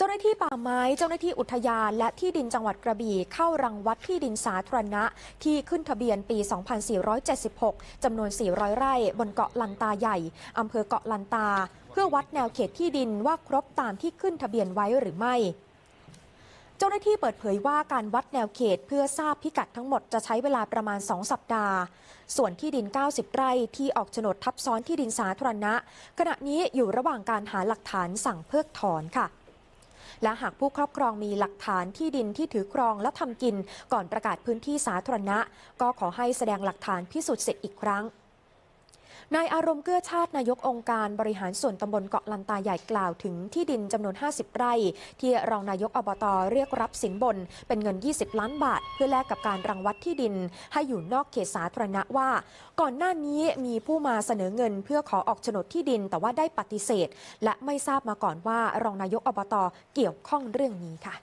เจ้าหน้าที่ป่าไม้ เจ้าหน้าที่อุทยานและที่ดินจังหวัดกระบี่เข้ารังวัดที่ดินสาธารณะ ที่ขึ้นทะเบียนปี 2476 จำนวน 400 ไร่บนเกาะลันตาใหญ่ อำเภอเกาะลันตา เพื่อวัดแนวเขตที่ดินว่าครบตามที่ขึ้นทะเบียนไว้หรือไม่เจ้าหน้าที่เปิดเผยว่าการวัดแนวเขตเพื่อทราบพิกัดทั้งหมดจะใช้เวลาประมาณ 2 สัปดาห์ ส่วนที่ดิน 90 ไร่ที่ออกโฉนดทับซ้อนที่ดินสาธารณะ ขณะนี้อยู่ระหว่างการหาหลักฐานสั่งเพิกถอนค่ะ และหากผู้ครอบครองมีหลักฐานที่ดินที่ถือครองและทำกิน ก่อนประกาศพื้นที่สาธารณะ ก็ขอให้แสดงหลักฐานพิสูจน์เสร็จอีกครั้ง นายอารมณ์เกื้อชาตินายกองค์การบริหารส่วนตำบลเกาะลันตาใหญ่กล่าวถึงที่ดินจำนวน 50 ไร่ ที่รองนายกอบตเรียกรับสินบน เป็นเงิน 20 ล้านบาท เพื่อแลกกับการรังวัดที่ดิน ให้อยู่นอกเขตสาธารณะว่า ก่อนหน้านี้มีผู้มาเสนอเงินเพื่อขอออกโฉนดที่ดินแต่ว่าได้ปฏิเสธ และไม่ทราบมาก่อนว่ารองนายกอบตเกี่ยวข้องเรื่องนี้ค่ะ